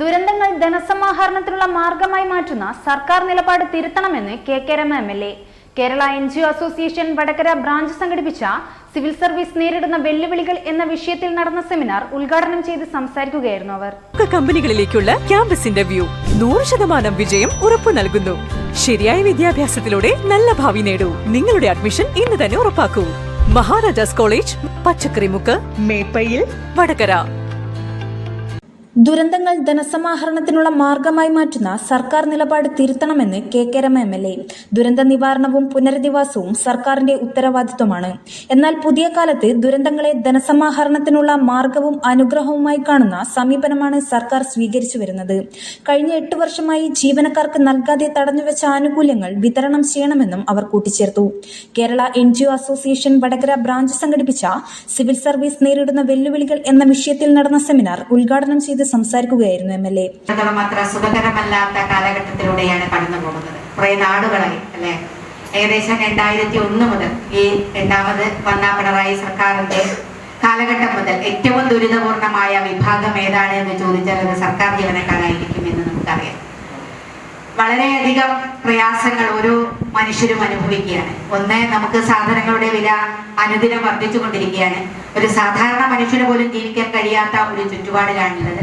ദുരന്തങ്ങൾ ധനസമാഹരണത്തിനുള്ള മാർഗമായി മാറ്റുന്ന സർക്കാർ നിലപാട് തിരുത്തണമെന്ന് K K Rama M L A. Kerala N G O association Vadakara branch സംഘടിപ്പിച്ച സിവിൽ സർവീസ് നേരിടുന്ന വെല്ലുവിളികൾ എന്ന വിഷയത്തിൽ നടന്ന സെമിനാർ ഉദ്ഘാടനം ചെയ്ത് സംസാരിക്കുകയായിരുന്നു അവർ. കമ്പനികളിലേക്കുള്ള ക്യാമ്പസ് ഇന്റർവ്യൂ നൂറ് ശതമാനം വിജയം ഉറപ്പു നൽകുന്നു. ശരിയായ വിദ്യാഭ്യാസത്തിലൂടെ നല്ല ഭാവി നേടൂ. നിങ്ങളുടെ അഡ്മിഷൻ ഇന്ന് തന്നെ ഉറപ്പാക്കൂ. മഹാരാജാസ് കോളേജ് പച്ചക്കറിമുക്ക് മേപ്പയിൽ വടകര. ദുരന്തങ്ങൾ ധനസമാഹരണത്തിനുള്ള മാർഗമായി മാറ്റുന്ന സർക്കാർ നിലപാട് തിരുത്തണമെന്ന് K K Rama M L A. ദുരന്ത നിവാരണവും പുനരധിവാസവും സർക്കാരിന്റെ ഉത്തരവാദിത്വമാണ്. എന്നാൽ പുതിയ കാലത്ത് ദുരന്തങ്ങളെ ധനസമാഹരണത്തിനുള്ള മാർഗവും അനുഗ്രഹവുമായി കാണുന്ന സമീപനമാണ് സർക്കാർ സ്വീകരിച്ചു വരുന്നത്. കഴിഞ്ഞ എട്ട് വർഷമായി ജീവനക്കാർക്ക് നൽകാതെ തടഞ്ഞുവെച്ച ആനുകൂല്യങ്ങൾ വിതരണം ചെയ്യണമെന്നും അവർ കൂട്ടിച്ചേർത്തു. Kerala N association Vadakara branch സംഘടിപ്പിച്ച സിവിൽ സർവീസ് നേരിടുന്ന വെല്ലുവിളികൾ എന്ന വിഷയത്തിൽ നടന്ന സെമിനാർ ഉദ്ഘാടനം ചെയ്ത് സംസാരിക്കുകയായിരുന്നു എം എൽ എ. അത്ര സുഖകരമല്ലാത്ത കാലഘട്ടത്തിലൂടെയാണ് കടന്നു പോകുന്നത്. കുറെ നാടുകളായി അല്ലെ? ഏകദേശം രണ്ടായിരത്തി ഒന്ന് മുതൽ ഈ രണ്ടാമത് വന്ന പിണറായി സർക്കാരിന്റെ കാലഘട്ടം മുതൽ ഏറ്റവും ദുരിതപൂർണമായ വിഭാഗം ഏതാണ് എന്ന് ചോദിച്ചാൽ അത് സർക്കാർ ജീവനക്കാരായിരിക്കും എന്ന് നമുക്കറിയാം. വളരെയധികം പ്രയാസങ്ങൾ ഓരോ മനുഷ്യരും അനുഭവിക്കുകയാണ്. ഒന്ന് നമുക്ക് സാധനങ്ങളുടെ വില അനുദിനം വർദ്ധിച്ചുകൊണ്ടിരിക്കുകയാണ്. ഒരു സാധാരണ മനുഷ്യന് പോലും ജീവിക്കാൻ കഴിയാത്ത ഒരു ചുറ്റുപാടിലാണുള്ളത്.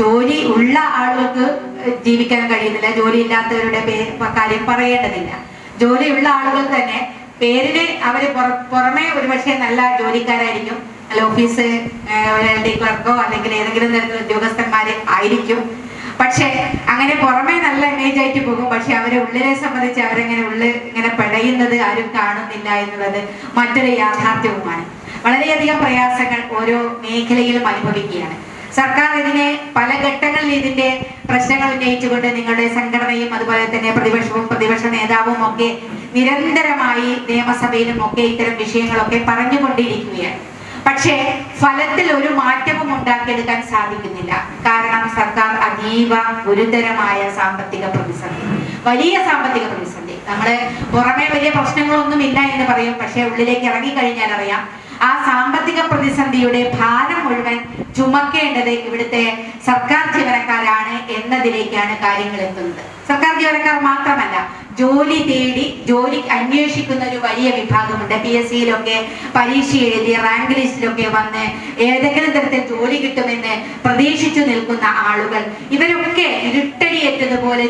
ജോലി ഉള്ള ആളുകൾക്ക് ജീവിക്കാൻ കഴിയുന്നില്ല. ജോലി ഇല്ലാത്തവരുടെ കാര്യം പറയേണ്ടതില്ല. ഉള്ള ആളുകൾ തന്നെ പേരിന് അവർ പുറമെ ഒരുപക്ഷെ നല്ല ജോലിക്കാരായിരിക്കും. അല്ല ഓഫീസ് ക്ലർക്കോ അല്ലെങ്കിൽ ഏതെങ്കിലും തരത്തിലുള്ള ഉദ്യോഗസ്ഥന്മാര് ആയിരിക്കും. പക്ഷെ അങ്ങനെ പുറമേ നല്ല ഇമേജ് ആയിട്ട് പോകും. പക്ഷെ അവരെ ഉള്ളിനെ സംബന്ധിച്ച് അവരെങ്ങനെ ഉള്ളിൽ ഇങ്ങനെ പിടയുന്നത് ആരും കാണുന്നില്ല എന്നുള്ളത് മറ്റൊരു യാഥാർത്ഥ്യവുമാണ്. വളരെയധികം പ്രയാസങ്ങൾ ഓരോ മേഖലയിലും അനുഭവിക്കുകയാണ്. സർക്കാർ ഇതിനെ പല ഘട്ടങ്ങളിൽ ഇതിന്റെ പ്രശ്നങ്ങൾ ഉന്നയിച്ചുകൊണ്ട് നിങ്ങളുടെ സംഘടനയും അതുപോലെ തന്നെ പ്രതിപക്ഷവും പ്രതിപക്ഷ നേതാവും ഒക്കെ നിരന്തരമായി നിയമസഭയിലും ഒക്കെ ഇത്തരം വിഷയങ്ങളൊക്കെ പറഞ്ഞുകൊണ്ടിരിക്കുകയാണ്. പക്ഷേ ഫലത്തിൽ ഒരു മാറ്റവും ഉണ്ടാക്കിയെടുക്കാൻ സാധിക്കുന്നില്ല. കാരണം സർക്കാർ അതീവ ഗുരുതരമായ സാമ്പത്തിക പ്രതിസന്ധി വലിയ സാമ്പത്തിക പ്രതിസന്ധി. നമ്മൾ പുറമേ വലിയ പ്രശ്നങ്ങളൊന്നും ഇല്ല എന്ന് പറയും. പക്ഷെ ഉള്ളിലേക്ക് ഇറങ്ങി കഴിഞ്ഞാൽ അറിയാം. ആ സാമ്പത്തിക പ്രതിസന്ധിയുടെ ഭാരം മുഴുവൻ ചുമക്കേണ്ടത് ഇവിടുത്തെ സർക്കാർ ജീവനക്കാരാണ് എന്നതിലേക്കാണ് കാര്യങ്ങൾ എത്തുന്നത്. സർക്കാർ ജീവനക്കാർ മാത്രമല്ല ജോലി തേടി ജോലി അന്വേഷിക്കുന്ന ഒരു വലിയ വിഭാഗമുണ്ട്. പി എസ് സിയിലൊക്കെ പരീക്ഷ എഴുതി റാങ്ക് ലിസ്റ്റിലൊക്കെ വന്ന് ഏതെങ്കിലും തരത്തിൽ ജോലി കിട്ടുമെന്ന് പ്രതീക്ഷിച്ചു നിൽക്കുന്ന ആളുകൾ. ഇവരൊക്കെ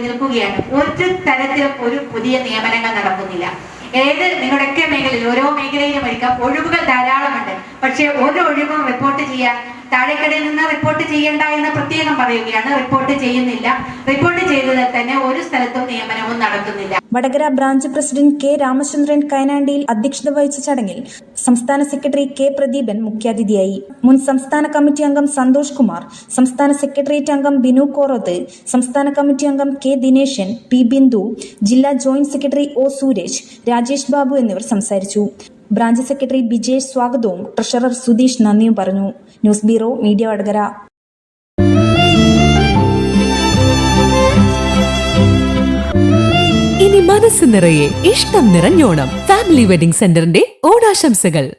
നിൽക്കുകയാണ് ഒരു തരത്തിലും ഒരു പുതിയ നിയമനങ്ങൾ നടക്കുന്നില്ല. ഏത് നിങ്ങളുടെയൊക്കെ മേഖലയിൽ ഓരോ മേഖലയിലും എടുക്കാം ഒഴിവുകൾ ധാരാളമുണ്ട്. പക്ഷേ ഒരു ഒഴിവും റിപ്പോർട്ട് ചെയ്യാൻ താഴേക്കടയിൽ നിന്ന് റിപ്പോർട്ട് ചെയ്യേണ്ട എന്ന് പ്രത്യേകം പറയുകയാണ്. റിപ്പോർട്ട് ചെയ്യുന്നില്ല. റിപ്പോർട്ട് ചെയ്തതിൽ തന്നെ ഒരു സ്ഥലത്തും നിയമനവും നടക്കുന്നില്ല. Vadakara branch president K Ramachandran Kainandiyil അധ്യക്ഷത വഹിച്ച ചടങ്ങിൽ സംസ്ഥാന സെക്രട്ടറി കെ പ്രദീപൻ മുഖ്യാതിഥിയായി. മുൻ സംസ്ഥാന കമ്മിറ്റി അംഗം സന്തോഷ് കുമാർ സംസ്ഥാന സെക്രട്ടേറിയറ്റ് അംഗം ബിനു കോറോത്ത് സംസ്ഥാന കമ്മിറ്റി അംഗം കെ ദിനേശൻ പി ബിന്ദു ജില്ലാ joint secretary O Suresh Rajesh Babu എന്നിവർ സംസാരിച്ചു. ബ്രാഞ്ച് സെക്രട്ടറി ബിജേഷ് സ്വാഗതവും ട്രഷറർ സുധീഷ് നന്ദിയും പറഞ്ഞു. News bureau media Vadakara. ഇനി മനസ്സ് നിറയെ ഇഷ്ടം നിറഞ്ഞോണം. ഫാമിലി വെഡിംഗ് സെന്ററിന്റെ ഓണാശംസകൾ.